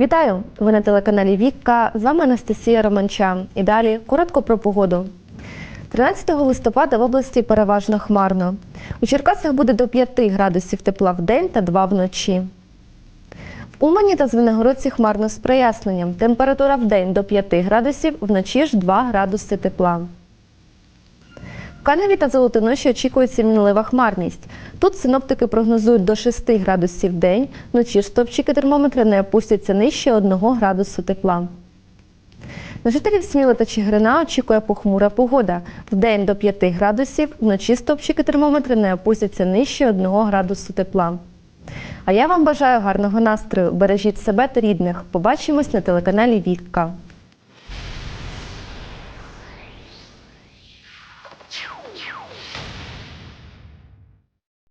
Вітаю! Ви на телеканалі Вікка. З вами Анастасія Романча. І далі коротко про погоду. 13 листопада в області переважно хмарно. У Черкасах буде до 5 градусів тепла в день та 2 вночі. В Умані та Звенигородці хмарно з проясненням. Температура в день до 5 градусів, вночі ж 2 градуси тепла. В Каневі та Золотоноші очікується мінлива хмарність. Тут синоптики прогнозують до 6 градусів в день, вночі ж стовпчики термометра не опустяться нижче 1 градусу тепла. На жителів Сміли та Чигирина очікує похмура погода. В день до 5 градусів, вночі стовпчики термометра не опустяться нижче 1 градусу тепла. А я вам бажаю гарного настрою. Бережіть себе та рідних. Побачимось на телеканалі Вікка.